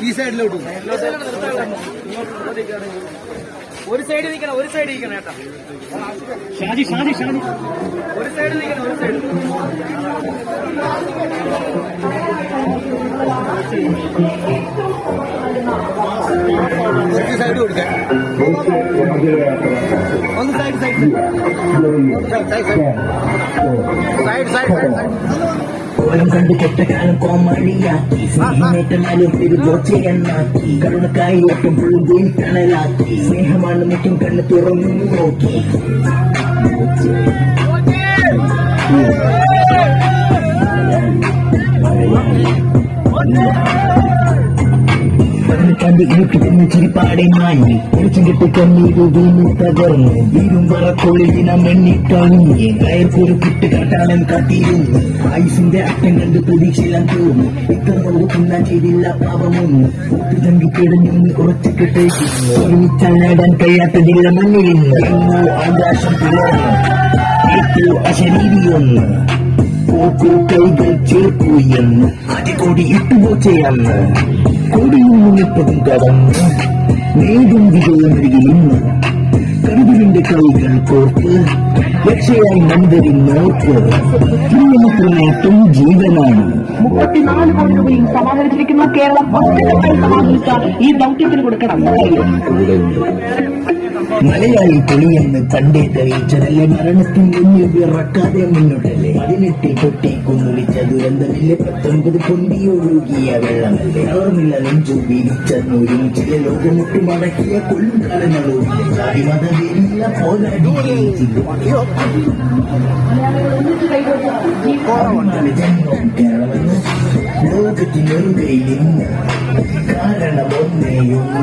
ഈ സൈഡിലോട്ട് ഒരു സൈഡ് നിൽക്കണം ഒരു സൈഡ് നിൽക്കണം ഏട്ടാ ഷാജി ഷാജി ഷാജി ഒരു സൈഡ് നിൽക്കണം ഒരു സൈഡ് ഈ സൈഡ് കൊടുക്കാൻ ഒന്ന് side side side side side side ഓരം കണ്ട് കൊട്ടക്കാലം കോമഡിയാക്കി സ്നേഹമേറ്റമാലും ഒരു എന്നാക്കി കരുണക്കായി ഒട്ടും വീൽ തണലാക്കി. സ്നേഹമാണ് മുറ്റും കണ്ണ് തുറന്നു നോക്കി. കണ്ട് ഇരുട്ടിന്ന് ചിരിപ്പാടെ മാഞ്ഞു ഒളിച്ചിട്ട് കണ്ണീര് വീണു തകർന്നു. വീരും പറക്കൊള്ളിൽ ദിനം എണ്ണിക്കഴിഞ്ഞ് കയർക്കൊരു കിട്ട് കാട്ടാളൻ കാത്തിരുന്നു ആയുസിന്റെ അറ്റം കണ്ട് പ്രതീക്ഷയെല്ലാം തീർന്നു ഇത്ര നോക്കുന്ന ചെയ്തില്ല പാപമൊന്നു. ഒത്തു തങ്കി കിടഞ്ഞു കുറച്ച് കിട്ടേക്ക് ഒരുമിച്ചാൽ നേടാൻ കഴിയാത്തതില്ല മണ്ണിലിന്ന് എങ്ങോ ആകാശം പിളർന്നു ഏറ്റവും അശരീരിയൊന്ന്. കൈകൾ ചേർക്കൂ എന്ന് അടികൊടി ഇട്ടുപോച്ചയെന്ന് കൊടിയിൽ നിന്നിപ്പതും കടന്ന്. നേടും ഇന്ന്. കരുതലിന്റെ കൈകൾ കോർത്ത് രക്ഷയായി നന്ദരിൻ നോക്ക്. നമുക്ക് ജീവനാണ്. മുപ്പത്തിനാല് കോടി രൂപയും സമാഹരിച്ചിരിക്കുന്നു. കേരളം സമാഹരിച്ച ഈ ദൗത്യത്തിന് കൊടുക്കണം. മലയാളി തെളിയെന്ന് പണ്ടേ തെളിയിച്ചതല്ലേ മരണത്തിൽ മുന്നിൽ വിറക്കാതെ മുന്നോട്ടല്ലേ? പതിനെട്ടിൽ പൊട്ടി കുന്നുളിച്ച ദുരന്തമില്ലേ പത്തൊൻപത് പൊന്തിയൊഴുകിയ വെള്ളമല്ലേ? ഓർമ്മില്ല നെഞ്ചു ചില ലോകമുട്ട് മടക്കിയ കൊള്ളുകാലങ്ങളും കാലങ്ങളും കാരണം ഒന്നേയൊന്ന്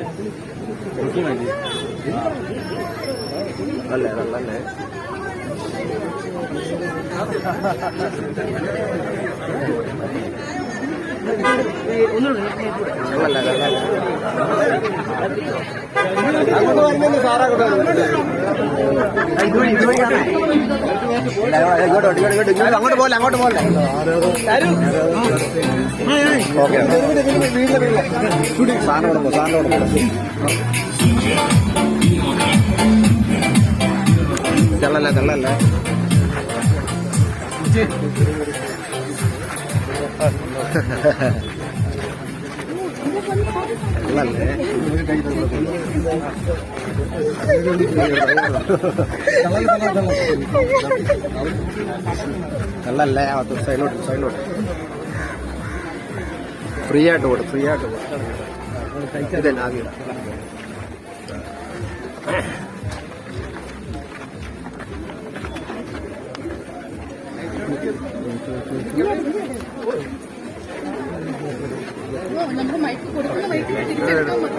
തീരദേശത്തിന്റെ അഭിവാദ്യങ്ങൾ തീരദേശത്തിന്റെ അഭിവാദ്യങ്ങൾ അങ്ങോട്ട് വരുന്നില്ല സാറാ അങ്ങോട്ട് പോലെ അങ്ങോട്ട് പോലെ വീട്ടിലെ സാറിനോട് പോ സാറിനോട് തള്ളല്ല തള്ളല്ല തള്ളല്ലേ? തള്ളല്ലേ അത് സൈലോട്ട് സൈലോട്ട്. ഫ്രീ ആയിട്ട് പോട്ടെ ഫ്രീ ആയിട്ട് ഇതന്നെ ആദ്യം. നമുക്ക് മൈക്ക് കൊടുക്കുന്ന മൈക്ക് തിരിച്ചെടുക്കാൻ മതി